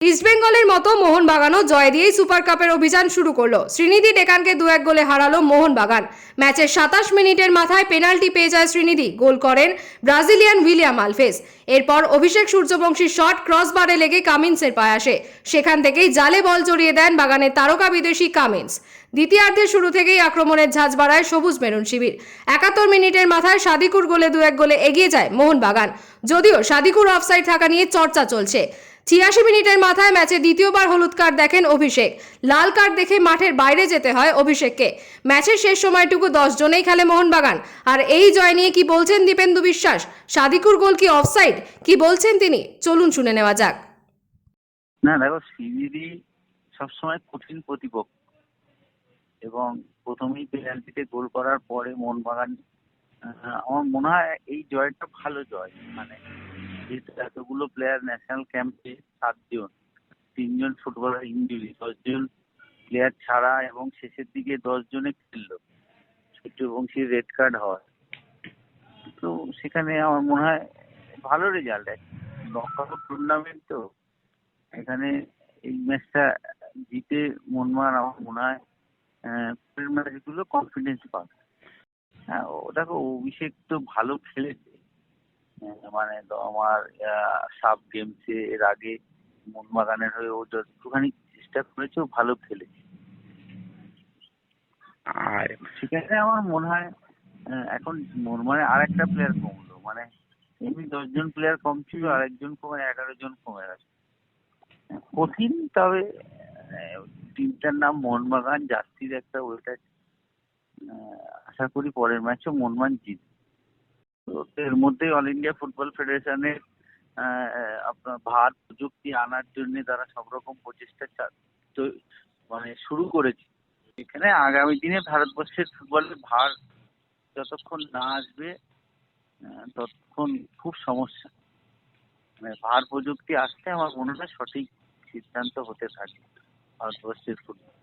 ইস্টবেঙ্গলের মতো মোহনবাগানও জয় দিয়েই সুপার কাপের অভিযান শুরু করল। শ্রীনিধি ডেকানকে দু এক গোলে হারালো মোহনবাগান। ম্যাচের সাতাশ মিনিটের মাথায় পেনাল্টি পেয়ে যায় শ্রীনিধি, গোল করেন ব্রাজিলিয়ান উইলিয়াম আলফেস। এরপর অভিষেক সূর্যবংশীর শট ক্রসবারে লেগে কামিন্সের পায়ে আসে সেখান থেকেই জালে বল জড়িয়ে দেন বাগানের তারকা বিদেশি কামিন্স। দ্বিতীয়ার্ধের শুরু থেকেই আক্রমণের ঝাঁজ বাড়ায় সবুজ মেরুন শিবির। একাত্তর মিনিটের মাথায় সাদিকুর গোলে দু এক গোলে এগিয়ে যায় মোহনবাগান। যদিও সাদিকুর অফসাইড থাকা নিয়ে চর্চা চলছে। ছিয়াশি মিনিটের মাথায় ম্যাচে দ্বিতীয়বার হলুদ কার্ড দেখেন অভিষেক। লাল কার্ড দেখে মাঠের বাইরে যেতে হয় অভিষেককে। ম্যাচের শেষ সময়টুকু দশ জনেই খেলে মোহনবাগান। আর এই জয় নিয়ে কি বলছেন দীপেন্দু বিশ্বাস? সাদিকুর গোল কি অফসাইড? কি বলছেন তিনি? চলুন শুনে নেওয়া যাক। না, দেখো শিবিরই সবসময় কঠিন প্রতিপক্ষ। এবং প্রথমেই পেনাল্টিতে গোল করার পরে মোহনবাগান আমার মনে হয় এই জয়টা ভালো জয়। মানে এতগুলো প্লেয়ার ন্যাশনাল ক্যাম্পে সাতজন, তিনজন ফুটবলার ইঞ্জুরি দশজন প্লেয়ার ছাড়া এবং শেষের দিকে দশ জনে খেললো। সূর্যবংশীর রেড কার্ড হয়। তো সেখানে আমার মনে হয় ভালো রেজাল্ট নকআউট টুর্নামেন্ট তো এখানে এই ম্যাচটা জিতে মনমান আমার মনে হয় ম্যাচগুলো কনফিডেন্স পাবে। হ্যাঁ দেখো, অভিষেক তো ভালো খেলেছে। মানে তো আমার সাব গেমসে এর আগে মোহনবাগানের হয়ে ও যতটুখানি চেষ্টা করেছে ও ভালো খেলেছে। আর সেখানে আমার মনে হয় এখন মোহনবাগানে আর একটা প্লেয়ার কমলো। মানে এমনি দশজন প্লেয়ার কম ছিল আর একজন কমে এগারো জন কমে গেছে। কঠিন তবে টিমটার নাম মোহনবাগান জার্সির একটা ওইটা আহ, আশা করি পরের ম্যাচও মোহনবাগান জিতবে। তো এর মধ্যে অল ইন্ডিয়া ফুটবল ফেডারেশনের আপনার ভার প্রযুক্তি আনার জন্য তারা সব রকম প্রচেষ্টা মানে শুরু করেছে। এখানে আগামী দিনে ভারতবর্ষের ফুটবলের ভার যতক্ষণ না আসবে ততক্ষণ খুব সমস্যা। মানে ভার প্রযুক্তি আসতে আমার মনে হয় সঠিক সিদ্ধান্ত হতে থাকে ভারতবর্ষের ফুটবল